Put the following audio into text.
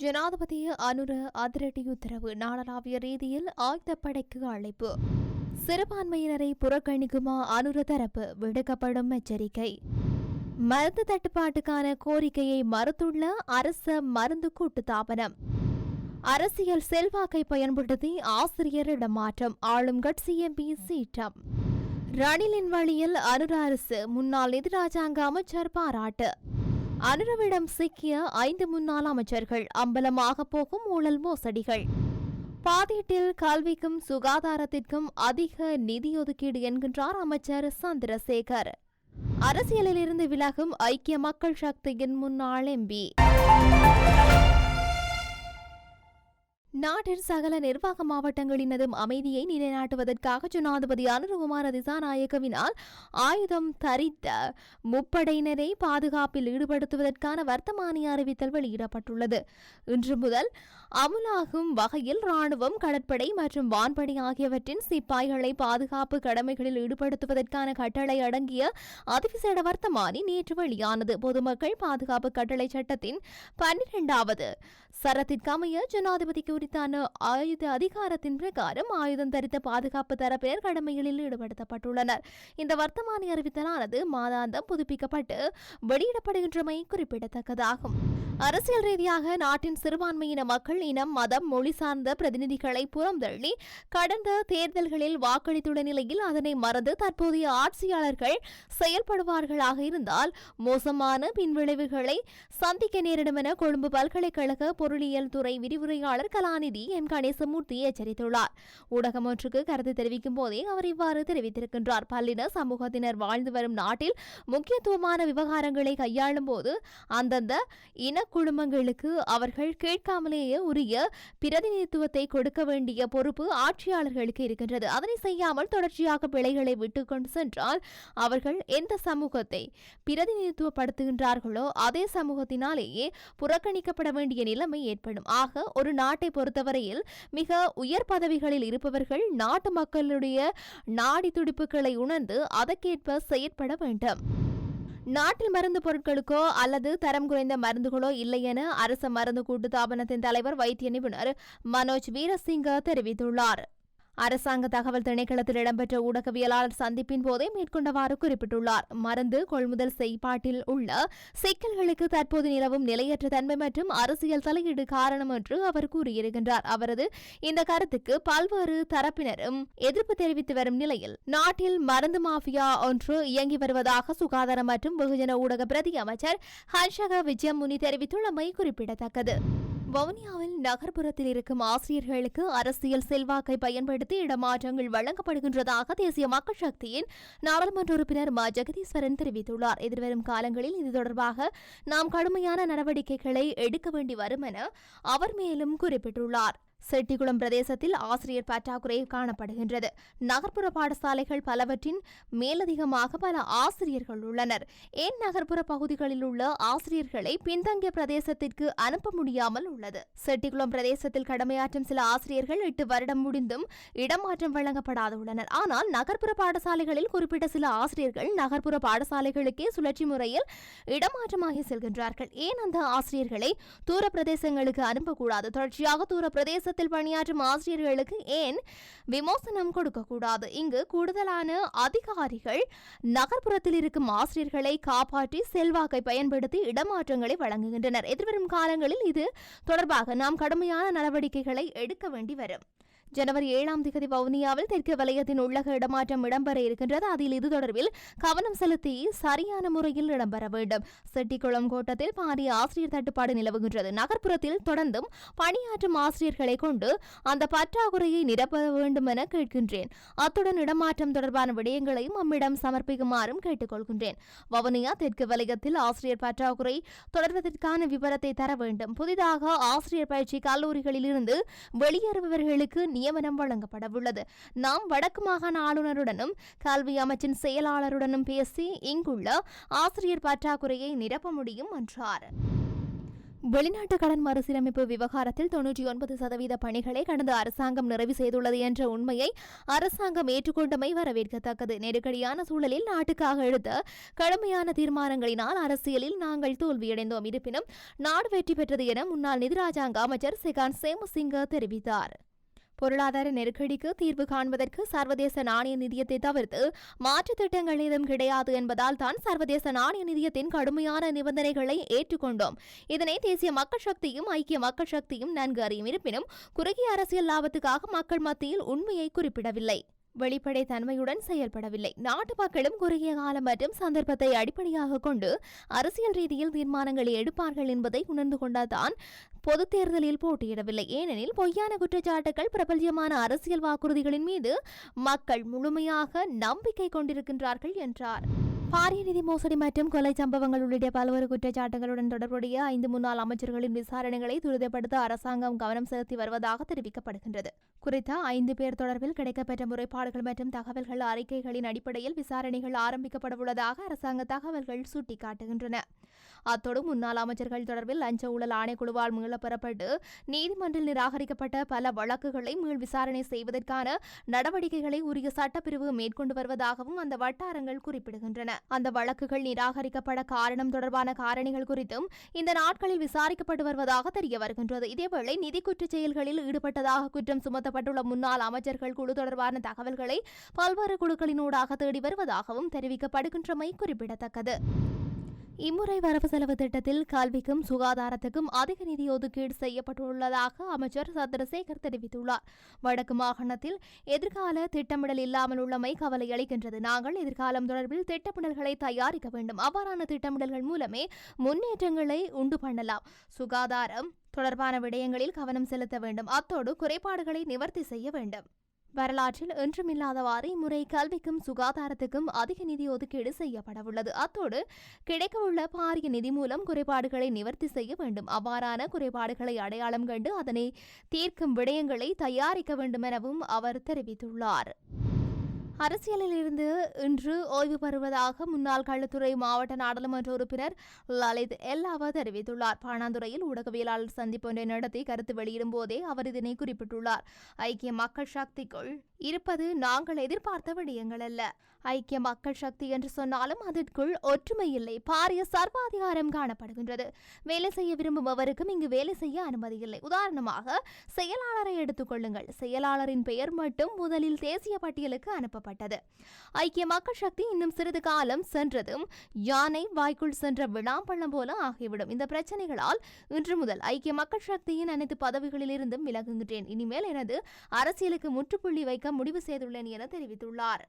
ஜனாதிபதி அனுர அதிரடி உத்தரவு நாடளாவிய ரீதியில் ஆயுதப்படைக்கு அழைப்பு. சிறுபான்மையினரை புறக்கணிக்குமா அனுர தரப்பு விடுக்கப்படும் எச்சரிக்கை. மருந்து தட்டுப்பாட்டுக்கான கோரிக்கையை மறுத்துள்ள அரச மருந்து கூட்டுத்தாபனம் அரசியல் செல்வாக்கை பயன்படுத்தி ஆசிரியர் இடமாற்றம் ஆளும் கட்சி எம்பி சீற்றம். ரணிலின் வழியில் அனுர அரசு முன்னாள் எதிராஜாங்க அமைச்சர் பாராட்டு. அனுரவிடம் சிக்கிய ஐந்து முன்னாள் அமைச்சர்கள் அம்பலமாக போகும் ஊழல் மோசடிகள். பாதீட்டில் கல்விக்கும் சுகாதாரத்திற்கும் அதிக நிதி ஒதுக்கீடு என்கின்றார் அமைச்சர் சந்திரசேகர். அரசியலிலிருந்து விலகும் ஐக்கிய மக்கள் சக்தியின் முன்னாள் எம்பி. நாட்டின் சகல நிர்வாக மாவட்டங்களினதும் அமைதியை நிலைநாட்டுவதற்காக ஜனாதிபதி அனுரகுமார திசாநாயக்கவினால் ஆயுதம் தரித்த முப்படையினரை பாதுகாப்பில் ஈடுபடுத்துவதற்கான வர்த்தமானி அறிவித்தல் வெளியிடப்பட்டுள்ளது. இன்று முதல் அமுலாகும் வகையில் ராணுவம் கடற்படை மற்றும் வான்படை ஆகியவற்றின் சிப்பாய்களை பாதுகாப்பு கடமைகளில் ஈடுபடுத்துவதற்கான கட்டளை அடங்கிய அதிவிசேட வர்த்தமானி நேற்று வெளியானது. பொதுமக்கள் பாதுகாப்பு கட்டளை சட்டத்தின் பன்னிரெண்டாவது சரத்திற்கமைய ஜனாதிபதிக்கு உரித்தான ஆயுத அதிகாரத்தின் பிரகாரம் ஆயுதம் தரித்த பாதுகாப்பு தரப்பினர் கடமைகளில் ஈடுபடுத்தப்பட்டுள்ளனர். இந்த வர்த்தமானி அறிவித்தலானது மாதாந்தம் புதுப்பிக்கப்பட்டு வெளியிடப்படுகின்றமை குறிப்பிடத்தக்கதாகும். அரசியல் ரீதியாக நாட்டின் சிறுபான்மையின மக்கள் இனம் மதம் மொழி சார்ந்த பிரதிநிதிகளை புறந்தள்ளி கடந்த தேர்தல்களில் வாக்களித்துள்ள நிலையில் அதனை மறந்து தற்போதைய ஆட்சியாளர்கள் செயல்படுவார்களாக இருந்தால் மோசமான பின்விளைவுகளை சந்திக்க நேரிடும் என கொழும்பு பல்கலைக்கழக பொருளியல் துறை விரிவுரையாளர் கலாநிதி எம். கணேசமூர்த்தி எச்சரித்துள்ளார். ஊடகம் ஒன்றுக்கு கருத்து தெரிவிக்கும் போதே அவர் இவ்வாறு தெரிவித்திருக்கின்றார். பல்லின சமூகத்தினர் வாழ்ந்து வரும் நாட்டில் முக்கியத்துவமான விவகாரங்களை கையாளும் போது அந்தந்த இன குடும்பங்களுக்கு அவர்கள் கேட்காமலேயே உரிய பிரதிநிதித்துவத்தை கொடுக்க வேண்டிய பொறுப்பு ஆட்சியாளர்களுக்கு இருக்கின்றது. அதனை செய்யாமல் தொடர்ச்சியாக பிழைகளை விட்டுக்கொண்டு சென்றால் அவர்கள் எந்த சமூகத்தை பிரதிநிதித்துவப்படுத்துகின்றார்களோ அதே சமூகத்தினாலேயே புறக்கணிக்கப்பட வேண்டிய நிலைமை ஏற்படும். ஆக ஒரு நாட்டை பொறுத்தவரையில் மிக உயர் பதவிகளில் இருப்பவர்கள் நாட்டு மக்களுடைய நாடி துடிப்புகளை உணர்ந்து அதற்கேற்ப செயற்பட வேண்டும். நாட்டில் மருந்து பொருட்களுக்கோ அல்லது தரம் குறைந்த மருந்துகளோ இல்லை என அரச மருந்து கூட்டுத்தாபனத்தின் தலைவர் வைத்திய நிபுணர் மனோஜ் வீரசிங்க தெரிவித்துள்ளார். அரசாங்க தகவல் திணைக்களத்தில் இடம்பெற்ற ஊடகவியலாளர் சந்திப்பின் போதே மேற்கொண்டவாறு குறிப்பிட்டுள்ளார். மருந்து கொள்முதல் செய்பாட்டில் உள்ள சிக்கல்களுக்கு தற்போது நிலவும் நிலையற்ற தன்மை மற்றும் அரசியல் தலையீடு காரணம் என்று அவர் கூறியிருக்கின்றார். அவரது இந்த கருத்துக்கு பல்வேறு தரப்பினரும் எதிர்ப்பு தெரிவித்து வரும் நிலையில் நாட்டில் மருந்து மாஃபியா ஒன்று இயங்கி வருவதாக சுகாதார மற்றும் வெகுஜன ஊடக பிரதி அமைச்சர் ஹர்ஷக விஜயமுனி தெரிவித்துள்ளமை குறிப்பிடத்தக்கது. வவுனியாவில் நகர்ப்புறத்தில் இருக்கும் ஆசிரியர்களுக்கு அரசியல் செல்வாக்கை பயன்படுத்தி இடமாற்றங்கள் வழங்கப்படுகின்றதாக தேசிய மக்கள் சக்தியின் நாடாளுமன்ற உறுப்பினர் மா. ஜெகதீஸ்வரன் தெரிவித்துள்ளார். எதிர்வரும் காலங்களில் இது தொடர்பாக நாம் கடுமையான நடவடிக்கைகளை எடுக்க வேண்டி வரும் என அவர் மேலும் குறிப்பிட்டுள்ளார். செட்டிகுளம் பிரதேசத்தில் ஆசிரியர் பற்றாக்குறை காணப்படுகின்றது. நகர்ப்புற பாடசாலைகள் பலவற்றின் மேலதிகமாக பல ஆசிரியர்கள் உள்ளனர். ஏன் நகர்ப்புற பகுதிகளில் உள்ள ஆசிரியர்களை பின்தங்கிய பிரதேசத்திற்கு அனுப்ப முடியாமல் உள்ளது? செட்டிகுளம் பிரதேசத்தில் கடமையாற்றும் சில ஆசிரியர்கள் எட்டு வருடம் முடிந்தும் இடமாற்றம் வழங்கப்படாது உள்ளனர். ஆனால் நகர்ப்புற பாடசாலைகளில் குறிப்பிட்ட சில ஆசிரியர்கள் நகர்ப்புற பாடசாலைகளுக்கே சுழற்சி முறையில் இடமாற்றமாகி செல்கின்றார்கள். ஏன் அந்த ஆசிரியர்களை தூர பிரதேசங்களுக்கு அனுப்பக்கூடாது? தொடர்ச்சியாக தூர பிரதேசத்தில் பணியாற்றும் ஆசிரியர்களுக்கு ஏன் விமோசனம் கொடுக்கக்கூடாது? இங்கு கூடுதலான அதிகாரிகள் நகர்ப்புறத்தில் இருக்கும் ஆசிரியர்களை காப்பாற்றி செல்வாக்கை பயன்படுத்தி இடமாற்றங்களை வழங்குகின்றனர். எதிர்வரும் காலங்களில் இது தொடர்பாக நாம் கடுமையான நடவடிக்கைகளை எடுக்க வேண்டி வரும். ஜனவரி ஏழாம் தேதி வவுனியாவில் தெற்கு வலயத்தின் உள்ளக இடமாற்றம் இடம்பெற இருக்கின்றது. அதில் இது தொடர்பில் கவனம் செலுத்தி சரியான முறையில் இடம்பெற வேண்டும். செட்டிக்குளம் கோட்டத்தில் பாரிய ஆசிரியர் தட்டுப்பாடு நிலவுகின்றது. நகர்ப்புறத்தில் தொடர்ந்தும் பணியாற்றும் ஆசிரியர்களை கொண்டு அந்த பற்றாக்குறையை நிரப்ப வேண்டும் என கேட்கின்றேன். அத்துடன் இடமாற்றம் தொடர்பான விடயங்களையும் நம்மிடம் சமர்ப்பிக்குமாறும் கேட்டுக்கொள்கின்றேன். வவுனியா தெற்கு வலயத்தில் ஆசிரியர் பற்றாக்குறை தொடர்வதற்கான விவரத்தை தர வேண்டும். புதிதாக ஆசிரியர் பயிற்சி கல்லூரிகளில் இருந்து வெளியேறுபவர்களுக்கு நியமனம் வழங்கப்படவுள்ளது. நாம் வடக்கு மாகாண ஆளுநருடனும் கல்வி அமைச்சின் செயலாளருடனும் பேசி இங்குள்ள ஆசிரியர் பற்றாக்குறையை நிரப்ப முடியும் என்றார். வெளிநாட்டு கடன் மறுசீரமைப்பு விவகாரத்தில் தொன்னூற்றி ஒன்பது சதவீத பணிகளை கடந்த அரசாங்கம் நிறைவு செய்துள்ளது என்ற உண்மையை அரசாங்கம் ஏற்றுக்கொண்டமை வரவேற்கத்தக்கது. நெருக்கடியான சூழலில் நாட்டுக்காக எடுத்த கடுமையான தீர்மானங்களினால் அரசியலில் நாங்கள் தோல்வியடைந்தோம். இருப்பினும் நாடு வெற்றி பெற்றது என முன்னாள் நிதிராஜாங்க அமைச்சர் செகான் சேமசிங்க தெரிவித்தார். பொருளாதார நெருக்கடிக்கு தீர்வு காண்பதற்கு சர்வதேச நாணய நிதியத்தை தவிர்த்து மாற்று திட்டங்கள் ஏதும் கிடையாது என்பதால் தான் சர்வதேச நாணய நிதியத்தின் கடுமையான நிபந்தனைகளை ஏற்றுக்கொண்டோம். இதனை தேசிய மக்கள் சக்தியும் ஐக்கிய மக்கள் சக்தியும் நன்கு அறியும் இருப்பினும் குறுகிய அரசியல் லாபத்துக்காக மக்கள் மத்தியில் உண்மையை குறிப்பிடவில்லை. வெளிப்படை தன்மையுடன் செயல்படவில்லை. நாட்டு மக்களும் குறுகிய காலம் மற்றும் சந்தர்ப்பத்தை அடிப்படையாக கொண்டு அரசியல் ரீதியில் தீர்மானங்களை எடுப்பார்கள் என்பதை உணர்ந்து கொண்டதான் பொது தேர்தலில் போட்டியிடவில்லை. ஏனெனில் பொய்யான குற்றச்சாட்டுகள் பிரபல்யமான அரசியல் வாக்குறுதிகளின் மீது மக்கள் முழுமையாக நம்பிக்கை கொண்டிருக்கின்றார்கள் என்றார். பாரிய நிதி மோசடி மற்றும் கொலை சம்பவங்கள் உள்ளிட்ட பல்வேறு குற்றச்சாட்டுகளுடன் தொடர்புடைய ஐந்து முன்னாள் அமைச்சர்களின் விசாரணைகளை துரிதப்படுத்த அரசாங்கம் கவனம் செலுத்தி வருவதாக தெரிவிக்கப்படுகின்றது. குறித்த ஐந்து பேர் தொடர்பில் கிடைக்கப்பெற்ற முறைப்பாடுகள் மற்றும் தகவல்கள் அறிக்கைகளின் அடிப்படையில் விசாரணைகள் ஆரம்பிக்கப்படவுள்ளதாக அரசாங்க தகவல்கள் சுட்டிக்காட்டுகின்றன. அத்தோடு முன்னாள் அமைச்சர்கள் தொடர்பில் லஞ்ச ஊழல் ஆணைக்குழுவால் மீளப் பெறப்பட்டு நீதிமன்றில் நிராகரிக்கப்பட்ட பல வழக்குகளை மீள் விசாரணை செய்வதற்கான நடவடிக்கைகளை உரிய சட்டப்பிரிவு மேற்கொண்டு வருவதாகவும் அந்த வட்டாரங்கள் குறிப்பிடுகின்றன. அந்த வழக்குகள் நிராகரிக்கப்பட காரணம் தொடர்பான காரணிகள் குறித்தும் இந்த நாட்களில் விசாரிக்கப்பட்டு வருவதாக தெரிய வருகின்றது. இதேவேளை நிதி குற்றச் செயல்களில் ஈடுபட்டதாக குற்றம் சுமத்தப்பட்டுள்ள முன்னாள் அமைச்சர்கள் குழு தொடர்பான தகவல்களை பல்வேறு குழுக்களினூடாக தேடி வருவதாகவும் தெரிவிக்கப்படுகின்றமை குறிப்பிடத்தக்கது. இம்முறை வரவு செலவு திட்டத்தில் கல்விக்கும் சுகாதாரத்துக்கும் அதிக நிதி ஒதுக்கீடு செய்யப்பட்டுள்ளதாக அமைச்சர் சந்திரசேகர் தெரிவித்துள்ளார். வடக்கு மாகாணத்தில் எதிர்கால திட்டமிடல் இல்லாமல் உள்ளமை கவலை அளிக்கின்றது. நாங்கள் எதிர்காலம் தொடர்பில் திட்டமிடல்களை தயாரிக்க வேண்டும். அவ்வாறான திட்டமிடல்கள் மூலமே முன்னேற்றங்களை உண்டு பண்ணலாம். சுகாதாரம் தொடர்பான விடயங்களில் கவனம் செலுத்த வேண்டும். அத்தோடு குறைபாடுகளை நிவர்த்தி செய்ய வேண்டும். வரலாற்றில் என்றுமில்லாதவாறு இம்முறை கல்விக்கும் சுகாதாரத்துக்கும் அதிக நிதி ஒதுக்கீடு செய்யப்படவுள்ளது. அத்தோடு கிடைக்கவுள்ள பாரிய நிதி மூலம் குறைபாடுகளை நிவர்த்தி செய்ய வேண்டும். அவ்வாறான குறைபாடுகளை அடையாளம் கண்டு அதனை தீர்க்கும் விடயங்களை தயாரிக்க வேண்டும் எனவும் அவர் தெரிவித்துள்ளார். அரசியலில் இருந்து இன்று ஓய்வு பெறுவதாக முன்னாள் கள்ளத்துறை மாவட்ட நாடாளுமன்ற உறுப்பினர் லலித் எல்லாவா தெரிவித்துள்ளார். பாணாந்துறையில் ஊடகவியலாளர் சந்திப்பு ஒன்றை நடத்தி கருத்து வெளியிடும் போதே அவர் இதனை குறிப்பிட்டுள்ளார். ஐக்கிய மக்கள் சக்திக்குள் இருப்பது நாங்கள் எதிர்பார்த்த விடயங்கள் அல்ல. ஐக்கிய மக்கள் சக்தி என்று சொன்னாலும் அதற்குள் ஒற்றுமை இல்லை பாரிய சர்வாதிகாரம் காணப்படுகின்றது. வேலை செய்ய விரும்புபவருக்கும் இங்கு வேலை செய்ய அனுமதி இல்லை உதாரணமாக செயலாளரை எடுத்துக்கொள்ளுங்கள் செயலாளரின் பெயர் மட்டும் முதலில் தேசிய பட்டியலுக்கு அனுப்பப்பட்டது. ஐக்கிய மக்கள் சக்தி இன்னும் சிறிது காலம் சென்றதும் யானை வாய்க்குள் சென்ற விழாம்பள்ளம் போல ஆகிவிடும். இந்த பிரச்சனைகளால் இன்று முதல் ஐக்கிய மக்கள் சக்தியின் அனைத்து பதவிகளிலிருந்தும் விலகுகின்றேன். இனிமேல் எனது அரசியலுக்கு முற்றுப்புள்ளி வைக்க முடிவு செய்துள்ளேன் என தெரிவித்துள்ளார்.